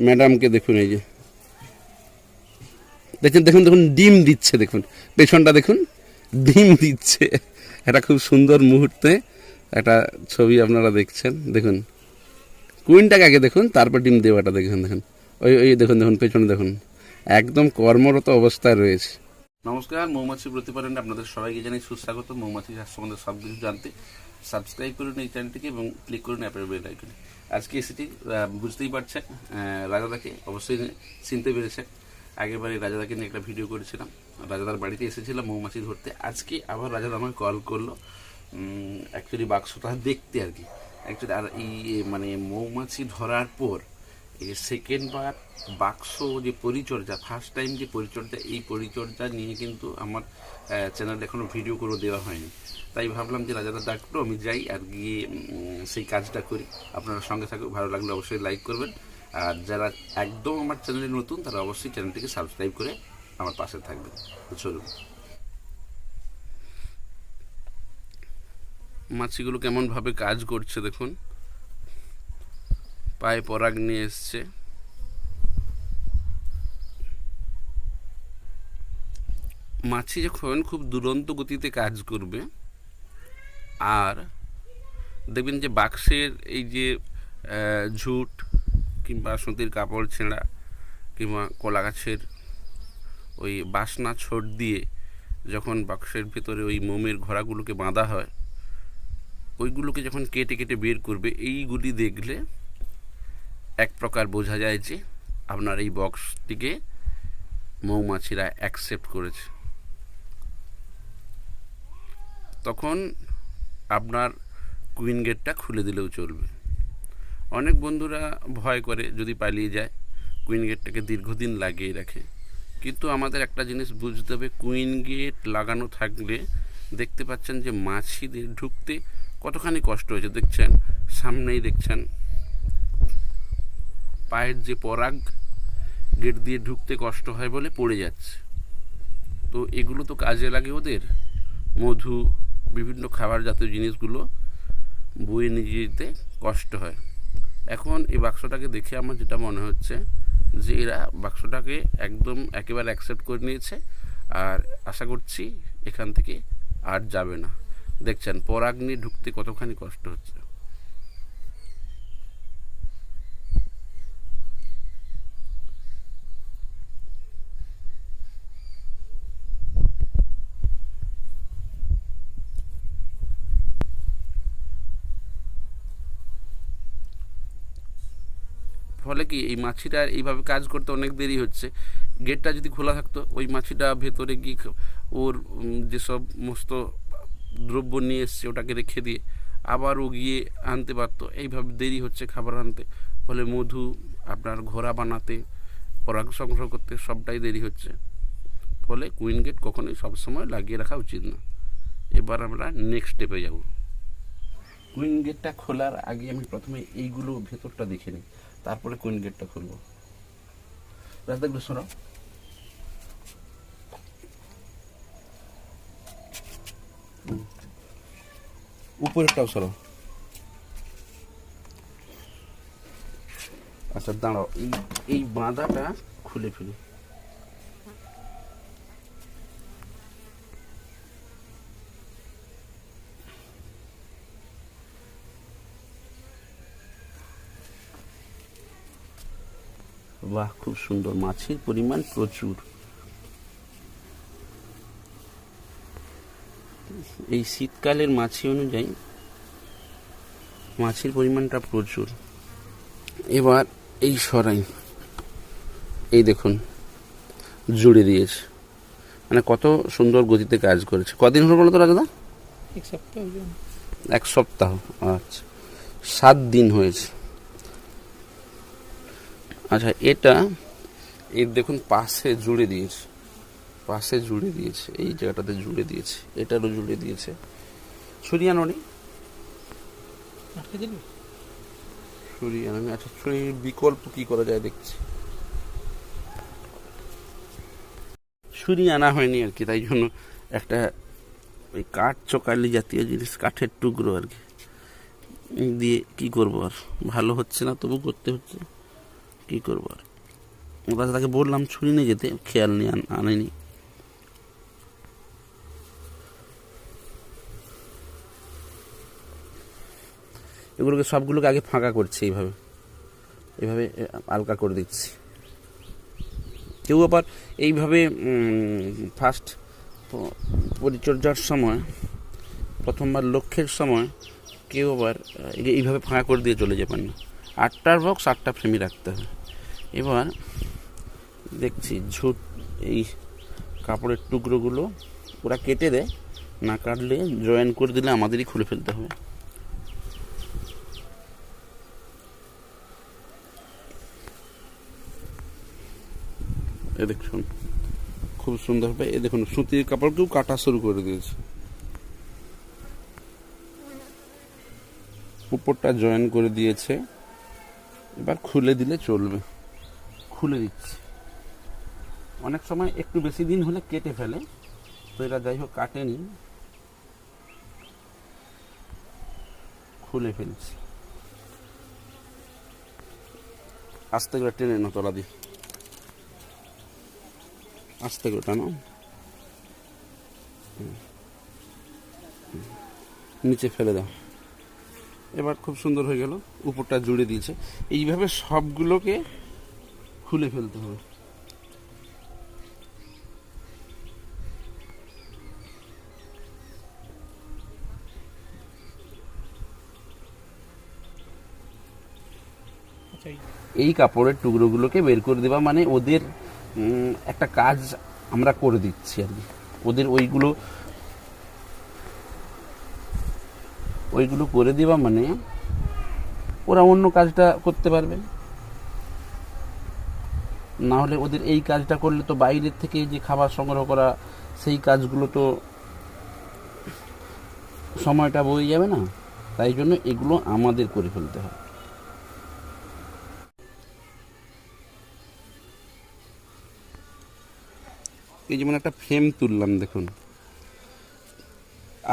ম্যাডামকে দেখুন এই যে। দেখুন দেখুন দেখুন, ডিম দিচ্ছে, দেখুন। পেছনটা দেখুন, ডিম দিচ্ছে। এটা খুব সুন্দর মুহূর্তে একটা ছবি আপনারা দেখছেন, দেখুন। কুইনটাকে আগে দেখুন, তারপর ডিম দেওয়াটা দেখুন দেখুন। ওই ওই দেখুন দেখুন, পেছনে দেখুন। একদম কর্মরত অবস্থায় রয়েছে। নমস্কার, মৌমাছি প্রতিপালনে আপনাদের সবাইকে জানাই সুস্বাগত। মৌমাছি চাষ সম্বন্ধে সব কিছু জানতে সাবস্ক্রাইব করুন এই চ্যানেলটিকে এবং ক্লিক করুন অ্যাপের বেল আইকনে আজকে এসেছি বুঝতেই পারছেন রাজাদাকে, অবশ্যই চিনতে পেরেছে আগেরবারে রাজাদাকে নিয়ে একটা ভিডিও করেছিলাম। রাজাদার বাড়িতে এসেছিলাম মৌমাছি ধরতে। আজকে আবার রাজাদা আমাকে কল করল। অ্যাকচুয়ালি বাক্সটা দেখতে আর কি। অ্যাকচুয়ালি আর এই মানে মৌমাছি ধরার পর এই সেকেন্ড বার বাক্স যে পরিচর্যা ফার্স্ট টাইম যে পরিচর্যা, এই পরিচর্যা নিয়ে কিন্তু আমার চ্যানেলে এখনও ভিডিও করে দেওয়া হয়নি। তাই ভাবলাম যে রাজাদা ডাকলো আমি যাই আর গিয়ে সেই কাজটা করি। আপনারা সঙ্গে থাকুক, ভালো লাগলে অবশ্যই লাইক করবেন। আর যারা একদম আমার চ্যানেলে নতুন, তারা অবশ্যই চ্যানেলটিকে সাবস্ক্রাইব করে আমার পাশে থাকবেন। চলুন মাছিগুলো কেমনভাবে কাজ করছে দেখুন। পায়ে পরাগ নিয়ে এসছে। মাছি যখন খুব দুরন্ত গতিতে কাজ করবে, আর দেখবেন যে বাক্সের এই যে ঝুট কিংবা সুতির কাপড় ছেঁড়া কিংবা কলা গাছের ওই বাসনা ছোট দিয়ে যখন বাক্সের ভেতরে ওই মোমের ঘোড়াগুলোকে বাঁধা হয়, ওইগুলোকে যখন কেটে কেটে বের করবে, এইগুলি দেখলে এক প্রকার বোঝা যায় যে আপনার এই বক্সটিকে মৌমাছিরা অ্যাকসেপ্ট করেছে। তখন আপনার কুইন গেটটা খুলে দিলেও চলবে। অনেক বন্ধুরা ভয় করে যদি পালিয়ে যায় কুইন গেটটাকে দীর্ঘদিন লাগিয়ে রাখে। কিন্তু আমাদের একটা জিনিস বুঝতে হবে কুইন গেট লাগানো থাকলে দেখতে পাচ্ছেন যে মাছিদের ঢুকতে কতখানি কষ্ট হয়েছে। দেখছেন, সামনেই দেখছেন পায়ের যে পরাগ, গেট দিয়ে ঢুকতে কষ্ট হয় বলে পড়ে যাচ্ছে। তো এগুলো তো কাজে লাগে ওদের। মধু, বিভিন্ন খাবার জাতীয় জিনিসগুলো বয়ে নিয়ে যেতে কষ্ট হয়। এখন এই বাক্সটাকে দেখে আমার যেটা মনে হচ্ছে যে এরা বাক্সটাকে একদম একেবারে অ্যাকসেপ্ট করে নিয়েছে আর আশা করছি এখান থেকে আর যাবে না। দেখছেন, পরাগ নিয়ে ঢুকতে কতখানি কষ্ট হচ্ছে। ফলে কি এই মাছিটার এইভাবে কাজ করতে অনেক দেরি হচ্ছে? গেটটা যদি খোলা থাকতো, ওই মাছিটা ভেতরে গিয়ে ওর যেসব সমস্ত দ্রব্য নিয়ে এসছে ওটাকে রেখে দিয়ে আবার ও গিয়ে আনতে পারতো। এইভাবে দেরি হচ্ছে খাবার আনতে। ফলে মধু, আপনার ঘোড়া বানাতে, পরাগ সংগ্রহ করতে সবটাই দেরি হচ্ছে। ফলে কুইন গেট কখনোই সবসময় লাগিয়ে রাখা উচিত না। এবার আমরা নেক্সট স্টেপে যাব। কুইন গেটটা খোলার আগে আমি প্রথমে এইগুলো ভেতরটা দেখে নিই। তারপরে কুইন গেটটা খুলবো? রাস্তা একটু হুম। উপরেরটাও সরো। আচ্ছা দাঁড়াও, এই এই বাঁধাটা খুলে ফেলি। বাহ খুব সুন্দর। মাছের পরিমাণ প্রচুর। এই শীতকালের মাছি অনুযায়ী মাছের পরিমাণটা প্রচুর। এবার এই সরাই। এই দেখুন জুড়ে দিয়েছে। মানে কত সুন্দর গতিতে কাজ করেছে। কদিন হলো বলো তো রাজাদা? এক সপ্তাহ এক সপ্তাহ আচ্ছা। সাত দিন হয়েছে। আচ্ছা এটা এর দেখুন পাশে জুড়ে দিয়েছে। পাশে জুড়ে দিয়েছে এই জায়গাটাতে জুড়ে দিয়েছে এটারও জুড়ে দিয়েছে। ছুরি আনো নি। ছুরি আনো নি। আচ্ছা ছুরির বিকল্প কি করা যায় দেখছি। ছুরি আনা হয়নি আর কি তাই জন্য একটা ওই কাঠ চকালি জাতীয় জিনিস কাঠের টুকরো আর কি। দিয়ে কি করব আর? ভালো হচ্ছে না তবু করতে হচ্ছে। কী করব কাছে তাকে বললাম ছুরি নিয়ে যেতে খেয়াল নিয়ে আনেনি। এগুলোকে সবগুলোকে আগে ফাঁকা করছি এইভাবে। এইভাবে এ, হালকা করে দিচ্ছি। কেউ আবার এইভাবে ফার্স্ট পরিচর্যার সময় প্রথমবার লক্ষ্যের সময় কেউ আবার এইভাবে ফাঁকা করে দিয়ে চলে যাবেন না। আটটার বক্স আটটা ফ্রেমই রাখতে হবে। এবার দেখছি ঝুট এই কাপড়ের টুকরোগুলো ওরা কেটে দেয় না কাটলে জয়েন করে দিলে আমাদেরই খুলে ফেলতে হবে। এ দেখুন, খুব সুন্দরভাবে এ দেখুন, সুতির কাপড়কেও কাটা শুরু করে দিয়েছে। উপরটা জয়েন করে দিয়েছে। এবার খুলে দিলে চলবে। খুলে দিচ্ছি। অনেক সময় একটু বেশি দিন হলে কেটে ফেলে। তো এরা যাই হোক কাটেনি খুলে ফেলছি। আস্তে করে টেনে না তলা দিয়ে। আস্তে করে টানো। নিচে ফেলে দাও। এবার খুব সুন্দর হয়ে গেল, উপরটা জুড়ে দিয়েছে। এইভাবে সবগুলোকে খুলে ফেলতে হবে। এই এই কাপড়ের টুকরোগুলোকে বের করে দেওয়া মানে ওদের একটা কাজ আমরা করে দিচ্ছি আর কি। ওদের ওইগুলো ওইগুলো করে দেওয়া মানে ওরা অন্য কাজটা করতে পারবে। না হলে ওদের এই কাজটা করলে তো বাইরের থেকে যে খাবার সংগ্রহ করা, সেই কাজগুলো তো সময়টা বয়ে যাবে না। তাই জন্য এগুলো আমাদের করে ফেলতে হয়। এই যেমন একটা ফ্রেম তুললাম দেখুন।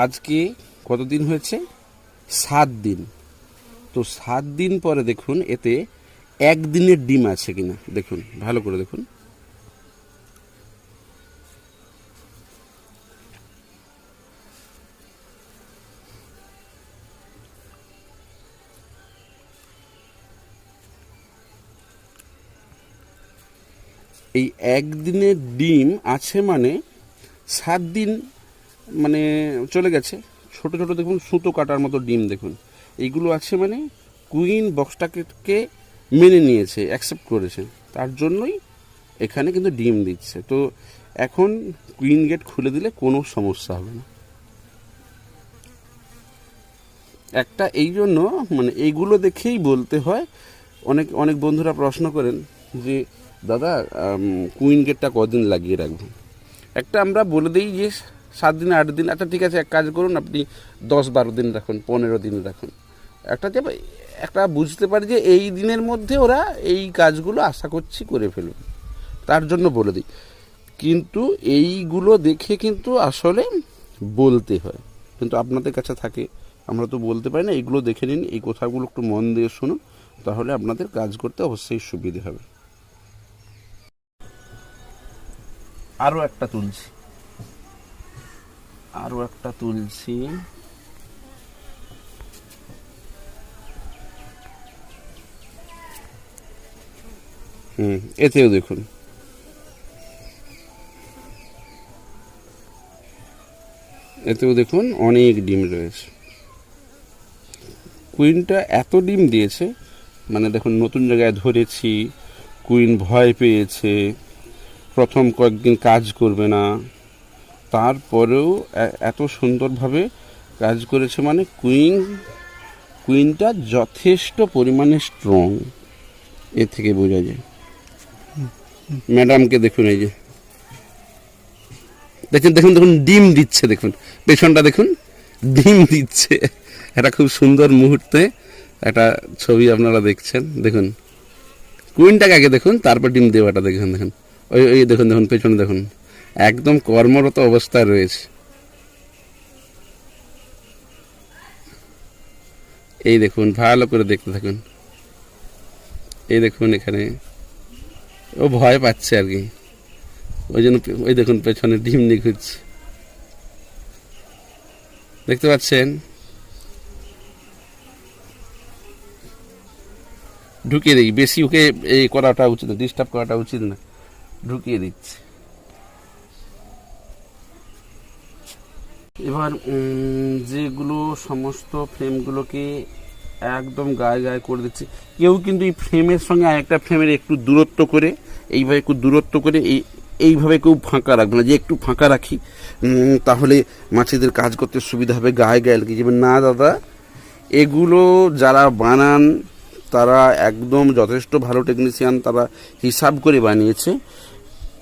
আজকে কতদিন হয়েছে? সাত দিন। তো সাত দিন পরে দেখুন, এতে একদিনের ডিম আছে কিনা। দেখুন, ভালো করে দেখুন। এই একদিনের ডিম আছে মানে সাত দিন মানে চলে গেছে। ছোট ছোট দেখুন, সুতো কাটার মতো ডিম দেখুন। এইগুলো আছে মানে কুইন বক্সটাকে মেনে নিয়েছে অ্যাকসেপ্ট করেছে। তার জন্যই এখানে কিন্তু ডিম দিচ্ছে। তো এখন কুইন গেট খুলে দিলে কোনো সমস্যা হবে না। একটা এই জন্য মানে এইগুলো দেখেই বলতে হয়, অনেক অনেক বন্ধুরা প্রশ্ন করেন যে, দাদা কুইন গেটটা কদিন লাগিয়ে রাখবেন একটা আমরা বলে দিই যে সাত দিন, আট দিন আচ্ছা ঠিক আছে, এক কাজ করুন, আপনি দশ বারো দিন রাখুন, পনেরো দিন রাখুন। একটা যে একটা বুঝতে পারি যে এই দিনের মধ্যে ওরা এই কাজগুলো আশা করছি করে ফেলবে তার জন্য বলে দিই। কিন্তু এইগুলো দেখে কিন্তু আসলে বলতে হয়। কিন্তু আপনাদের কাছে থাকে, আমরা তো বলতে পারি না, এইগুলো দেখে নিন, এই কথাগুলো একটু মন দিয়ে শুনুন, তাহলে আপনাদের কাজ করতে অবশ্যই সুবিধে হবে। আরও একটা তুলছি। আরও একটা তুলছি। হুম, এতেও দেখুন। এতেও দেখুন অনেক ডিম রয়েছে। কুইনটা এত ডিম দিয়েছে মানে দেখুন নতুন জায়গায় ধরেছি, কুইন ভয় পেয়েছে, প্রথম কয়েকদিন কাজ করবে না। তারপরেও এত সুন্দরভাবে কাজ করেছে মানে কুইন, কুইনটা যথেষ্ট পরিমাণে স্ট্রং এ থেকে বোঝা যায়। ম্যাডামকে দেখুন এই যে। দেখুন দেখুন দেখুন, ডিম দিচ্ছে, দেখুন। পেছনটা দেখুন, ডিম দিচ্ছে। একটা খুব সুন্দর মুহূর্তে একটা ছবি আপনারা দেখছেন, দেখুন। কুইনটাকে আগে দেখুন, তারপর ডিম দেওয়াটা দেখুন দেখুন। ওই ওই দেখুন দেখুন, পেছনে দেখুন। একদম কর্মরত অবস্থায় রয়েছে। এই দেখুন, ভালো করে দেখতে থাকুন। এই দেখুন এখানে। ও ভয় পাচ্ছে আর কি। ওই জন্য ওই দেখুন, পেছনে ডিম নিখুঁজ দেখতে পাচ্ছেন? ঢুকিয়ে দিই। বেশি ওকে এই করাটা উচিত না ডিস্টার্ব করাটা উচিত না। ঢুকিয়ে দিচ্ছি। এবার যেগুলো সমস্ত ফ্রেমগুলোকে একদম গায়ে গায়ে করে দিচ্ছি। কেউ কিন্তু এই ফ্রেমের সঙ্গে আরেকটা ফ্রেমের একটু দূরত্ব করে, এইভাবে একটু দূরত্ব করে এই, এইভাবে কেউ ফাঁকা রাখবে না। যে একটু ফাঁকা রাখি তাহলে মাছিদের কাজ করতে সুবিধা হবে, গায়ে গায়ে লাগিয়ে যাবে। না, দাদা, এগুলো যারা বানান, তারা একদম যথেষ্ট ভালো টেকনিশিয়ান তারা হিসাব করে বানিয়েছে।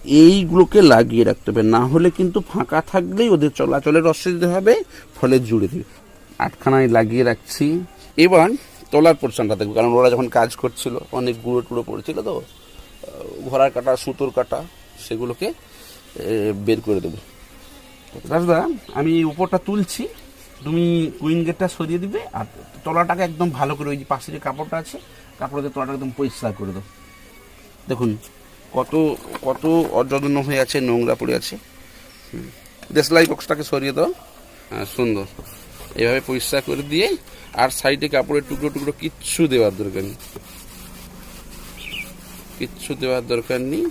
এইগুলোকে লাগিয়ে রাখতে হবে। না হলে কিন্তু ফাঁকা থাকলেই ওদের চলাচলের অসুবিধা হবে, ফলে জুড়ে দেবে। আটখানায় লাগিয়ে রাখছি। এবার তলার পোর্শনটা দেখব, কারণ ওরা যখন কাজ করছিল, অনেক গুঁড়ো টুড়ো পড়েছিল তো ঘোড়ার কাটা, সুতোর কাটা, সেগুলোকে বের করে দেবো। রাজদা আমি উপরটা তুলছি, তুমি কুইন গেটটা সরিয়ে দিবে, আর তলাটাকে একদম ভালো করে ওই যে পাশে যে কাপড়টা আছে কাপড় তলাটা একদম পরিষ্কার করে দাও। দেখুন কত কত অযত্ন হয়ে আছে, নোংরা পড়ে আছে। দেশলাই বক্সটাকে সরিয়ে দাও। হ্যাঁ সুন্দর। এভাবে পরিষ্কার করে দিয়ে আর সাইডে কাপড়ের টুকরো টুকরো কিচ্ছু দেওয়ার দরকার নেই। কিচ্ছু দেওয়ার দরকার নেই।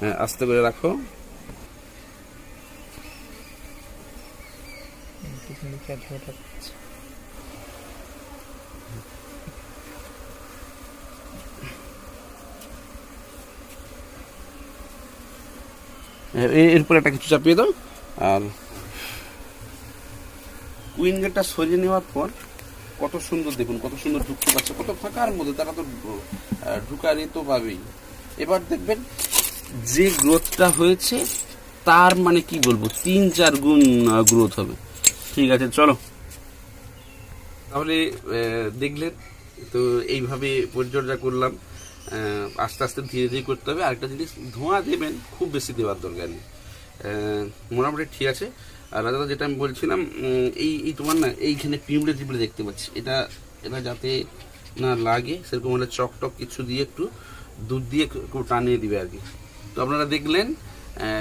হ্যাঁ আস্তে করে রাখো। পিছনে ক্যাট হঠাৎ করছে। এ- এ- এরপর একটা কিছু চাপিয়ে দাও। আর কুইন গেটটা সরিয়ে নেওয়ার পর কত সুন্দর দেখুন, কত সুন্দর ঢুকতে পারছে, কত ফাঁকার মধ্যে, তারা তো ঢুকারই তো পাবেই। এবার দেখবেন যে গ্রোথটা হয়েছে, তার মানে কি বলব? তিন, চার গুণ গ্রোথ হবে। ঠিক আছে, চলো। তাহলে দেখলেন, তো এইভাবে পরিচর্যা করলাম। আস্তে আস্তে ধীরে ধীরে করতে হবে। আরেকটা জিনিস, ধোঁয়া দেবেন খুব বেশি দেওয়ার দরকার নেই। মোটামুটি ঠিক আছে। আর দাদা যেটা আমি বলছিলাম এই এই তোমার না, এইখানে পিঁপড়ে টিপড়ে দেখতে পাচ্ছি। এটা এটা যাতে না লাগে, সেরকম হলে চক টক কিছু দিয়ে একটু দুধ দিয়ে একটু টানিয়ে দিবে আর কি। তো আপনারা দেখলেন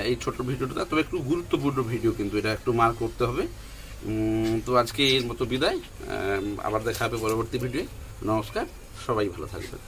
এই ছোট ভিডিওটা। তবে একটু গুরুত্বপূর্ণ ভিডিও কিন্তু এটা, একটু মার করতে হবে। তো আজকে এর মতো বিদায়। আবার দেখা হবে পরবর্তী ভিডিও নমস্কার, সবাই ভালো থাকবেন।